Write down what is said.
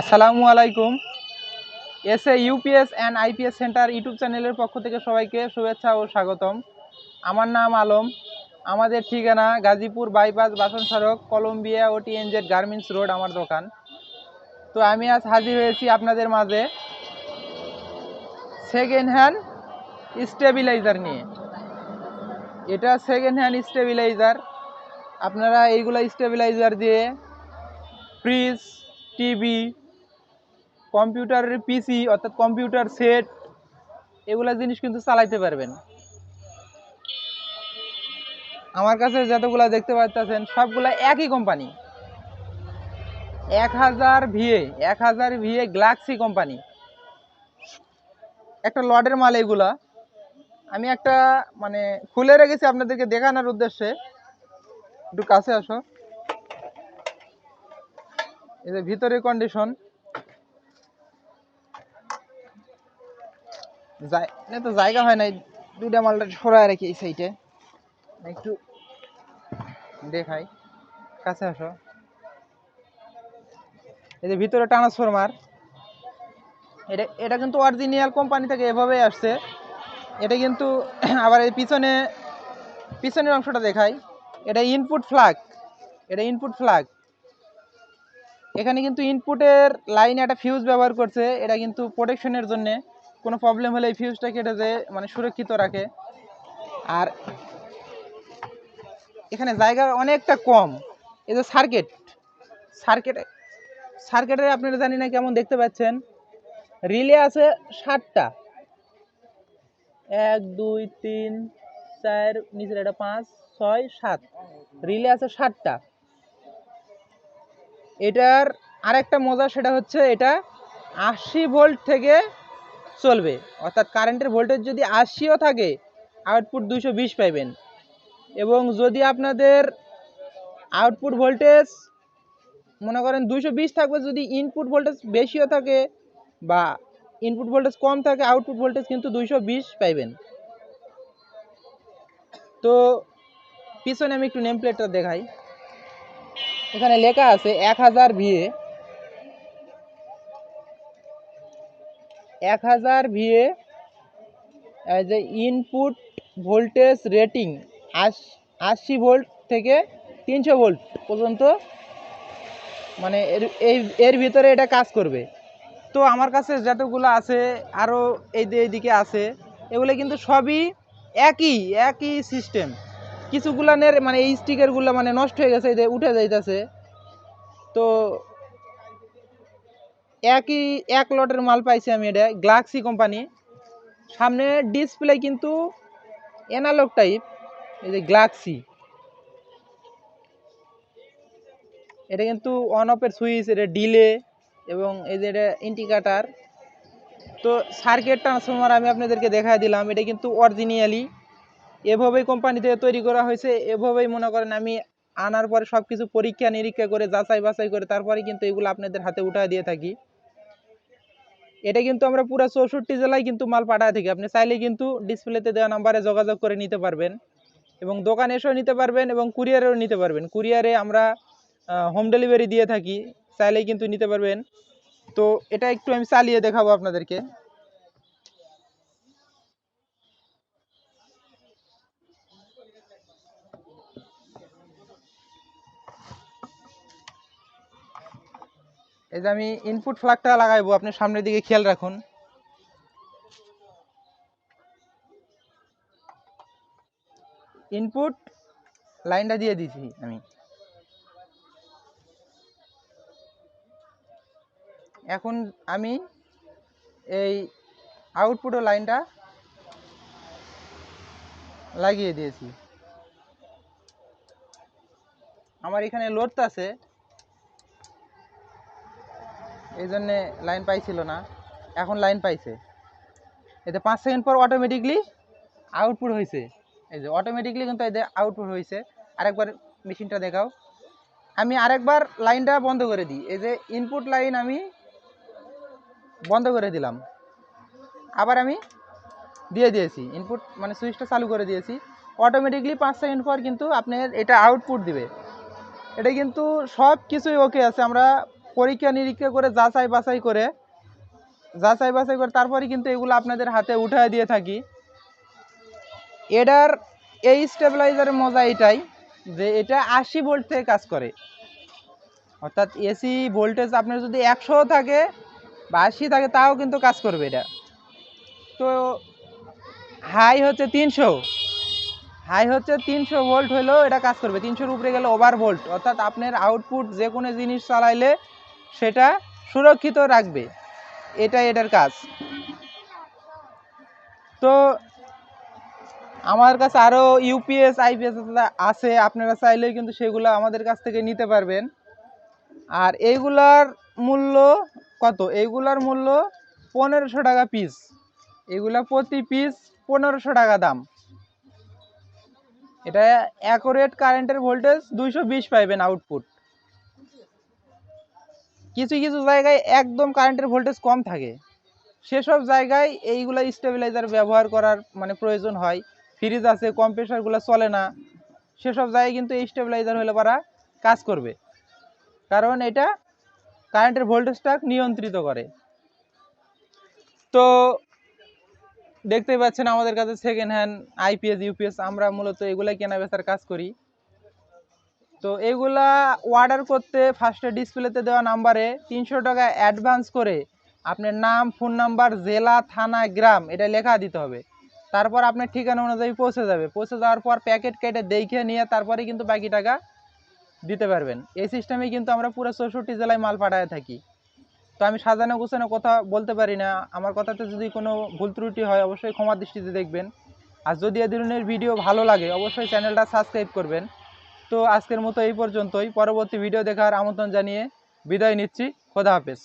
আসসালামু আলাইকুম। S A UPS and IPS centre YouTube চ্যানেলের পক্ষ থেকে সবাইকে শুভেচ্ছা ও স্বাগতম। আমার নাম আলম। আমাদের ঠিকানা গাজীপুর বাইপাস বাসন সড়ক, কলম্বিয়া ও টিএনজেড গার্মেন্টস রোড, আমার দোকান। তো আমি আজ হাজির হয়েছি আপনাদের মাঝে সেকেন্ড হ্যান্ড স্টেবিলাইজার নিয়ে। এটা সেকেন্ড হ্যান্ড স্টেবিলাইজার আপনারা এইগুলো স্টেবিলাইজার দিয়ে ফ্রিজ টিভি, কম্পিউটারের পিসি, অর্থাৎ কম্পিউটার সেট, এগুলা জিনিস কিন্তু চালাইতে পারবেন। আমার কাছে যতগুলা দেখতে পাচ্ছেন সবগুলা একই কোম্পানি। এক হাজার ভিএ, এক হাজার ভিএ গ্লাক্সি কোম্পানি। একটা লটের মাল এগুলা আমি একটা মানে খুলে রেখেছি আপনাদেরকে দেখানোর উদ্দেশ্যে। একটু কাছে আসো। এই যে ভিতরে কন্ডিশন তো জায়গা হয় নাই, দুইটা মালটা সরায় রাখি এই সাইডে একটু দেখাই। কাছে আসো। এই যে ভিতরে ট্রান্সফরমার এটা এটা কিন্তু অরিজিনাল কোম্পানি থেকে এভাবেই আসছে। এটা কিন্তু আবার এই পিছনে পিছনের অংশটা দেখাই। এটা ইনপুট ফ্ল্যাগ এটা ইনপুট ফ্ল্যাগ এখানে কিন্তু ইনপুটের লাইনে একটা ফিউজ ব্যবহার করছে। এটা কিন্তু প্রোটেকশনের জন্যে। কোনো প্রবলেম হলে এই ফিউজটা কেটে যে মানে সুরক্ষিত রাখে। আর এখানে জায়গা অনেকটা কম। এই যে সার্কিট সার্কিট সার্কিটে আপনারা জানি না কেমন দেখতে পাচ্ছেন। রিলে আছে ষাটটা। এক, দুই, তিন, চার, নিচের এটা পাঁচ, ছয়, সাত। রিলে আছে ষাটটা। এটার আরেকটা মজা সেটা হচ্ছে এটা আশি ভোল্ট থেকে চলবে। অর্থাৎ কারেন্টের ভোল্টেজ যদি আশিও থাকে আউটপুট দুশো বিশ পাইবেন। এবং যদি আপনাদের আউটপুট ভোল্টেজ মনে করেন দুশো বিশ থাকবে, যদি ইনপুট ভোল্টেজ বেশিও থাকে বা ইনপুট ভোল্টেজ কম থাকে আউটপুট ভোল্টেজ কিন্তু দুইশো বিশ পাইবেন। তো পিছনে আমি একটু নেম প্লেটটা দেখাই। এখানে লেখা আছে এক হাজার ভিএ এক হাজার ভিএ যে ইনপুট ভোল্টেজ রেটিং আশি ভোল্ট থেকে তিনশো ভোল্ট পর্যন্ত মানে এর, এই, এর ভিতরে এটা কাজ করবে। তো আমার কাছে যতগুলো আছে আরও এই দিকে আছে, এগুলো কিন্তু সবই একই একই সিস্টেম কিছুগুলানের মানে এই স্টিকারগুলো মানে নষ্ট হয়ে গেছে উঠে যাইতেছে। তো একই, এক লটের মাল পাইছি আমি এটা, গ্লাক্সি কোম্পানি। সামনে ডিসপ্লে কিন্তু অ্যানালগ টাইপ এই যে গ্লাক্সি। এটা কিন্তু অন অফের সুইচ এটা ডিলে এবং এই যে এটা ইন্ডিকেটার তো সার্কিট ট্রান্সফরমার আমি আপনাদেরকে দেখাই দিলাম, এটা কিন্তু অরিজিনালি এভাবেই কোম্পানি থেকে তৈরি করা হয়েছে, এভাবেই মনে করেন আমি আনার পরে সব কিছু পরীক্ষা নিরীক্ষা করে যাচাই বাছাই করে তারপরে কিন্তু এগুলো আপনাদের হাতে উঠায় দিয়ে থাকি। এটা কিন্তু আমরা পুরো চৌষট্টি জেলায় কিন্তু মাল পাঠায় থাকি। আপনি চাইলে কিন্তু ডিসপ্লেতে দেওয়া নাম্বারে যোগাযোগ করে নিতে পারবেন এবং দোকানে এসেও নিতে পারবেন এবং কুরিয়ারেও নিতে পারবেন। কুরিয়ারে আমরা হোম ডেলিভারি দিয়ে থাকি, চাইলেই কিন্তু নিতে পারবেন। তো এটা একটু আমি চালিয়ে দেখাবো আপনাদেরকে। এই যে আমি ইনপুট ফ্ল্যাগটা লাগাইবো, আপনি সামনের দিকে খেয়াল রাখুন। ইনপুট লাইনটা দিয়ে দিয়েছি আমি। এখন আমি এই আউটপুটের লাইনটা লাগিয়ে দিয়েছি। আমার এখানে লোড আছে। এই জন্যে লাইন পাইছিল না। এখন লাইন পাইছে। এতে পাঁচ সেকেন্ড পর অটোমেটিকলি আউটপুট হয়েছে এই যে অটোমেটিকলি কিন্তু এতে আউটপুট হয়েছে আরেকবার মেশিনটা দেখাও। আমি আরেকবার লাইনটা বন্ধ করে দিই। এই যে ইনপুট লাইন আমি বন্ধ করে দিলাম। আবার আমি দিয়ে দিয়েছি। ইনপুট মানে সুইচটা চালু করে দিয়েছি। অটোমেটিকলি পাঁচ সেকেন্ড পর কিন্তু আপনার এটা আউটপুট দিবে। এটা কিন্তু সব কিছুই ওকে আছে। আমরা পরীক্ষা নিরীক্ষা করে যাচাই বাছাই করে, যাচাই বাছাই করে তারপরে কিন্তু এগুলো আপনাদের হাতে উঠায় দিয়ে থাকি। এটার এই স্টেবিলাইজারের মজা এটাই যে এটা আশি ভোল্ট থেকে কাজ করে। অর্থাৎ এসি ভোল্টেজ আপনার যদি একশো থাকে বা আশি থাকে তাও কিন্তু কাজ করবে এটা। তো হাই হচ্ছে তিনশো। হাই হচ্ছে তিনশো ভোল্ট হলেও এটা কাজ করবে। তিনশোর উপরে গেলে ওভার ভোল্ট অর্থাৎ আপনার আউটপুট যে কোনো জিনিস চালাইলে সেটা সুরক্ষিত রাখবে। এটা এটার কাজ। তো আমার কাছে আরও ইউপিএস, আইপিএস আছে, আপনারা চাইলেও কিন্তু সেগুলো আমাদের কাছ থেকে নিতে পারবেন। আর এইগুলার মূল্য কত? এইগুলার মূল্য পনেরোশো টাকা পিস এগুলা প্রতি পিস পনেরোশো টাকা দাম। এটা অ্যাকোরেট কারেন্টের ভোল্টেজ দুইশো বিশ পাইবেন আউটপুট কিছু কিছু জায়গায় একদম কারেন্টের ভোল্টেজ কম থাকে। সেসব জায়গায় এইগুলা স্টেবিলাইজার ব্যবহার করার মানে প্রয়োজন হয়। ফ্রিজ আছে কম্প্রেসারগুলো চলে না। সেসব জায়গায় কিন্তু এই স্টেবিলাইজার হলে পারা কাজ করবে। কারণ এটা কারেন্টের ভোল্টেজটা নিয়ন্ত্রিত করে। তো দেখতেই পাচ্ছেন আমাদের কাছে সেকেন্ড হ্যান্ড আইপিএস ইউপিএস আমরা মূলত এগুলাই কেনা বেচার কাজ করি। তো এগুলা অর্ডার করতে ফার্স্টে ডিসপ্লেতে দেওয়া নাম্বারে তিনশো টাকা অ্যাডভান্স করে আপনার নাম ফোন নাম্বার জেলা, থানা, গ্রাম, এটা লেখা দিতে হবে। তারপর আপনার ঠিকানা অনুযায়ী পৌঁছে যাবে। পৌঁছে যাওয়ার পর প্যাকেট কেটে দেখে নিয়ে তারপরে কিন্তু বাকি টাকা দিতে পারবেন। এই সিস্টেমে কিন্তু আমরা পুরো চৌষট্টি জেলায় মাল পাঠায় থাকি। তো আমি সাজানো গোছানো কথা বলতে পারি না। আমার কথাতে যদি কোনো ভুল ত্রুটি হয়, অবশ্যই ক্ষমা দৃষ্টিতে দেখবেন। আর যদি এ ধরনের ভিডিও ভালো লাগে, অবশ্যই চ্যানেলটা সাবস্ক্রাইব করবেন। তো আজকের মতো এই পর্যন্তই। পরবর্তী ভিডিও দেখার আমন্ত্রণ জানিয়ে বিদায় নিচ্ছি। খোদা হাফেজ।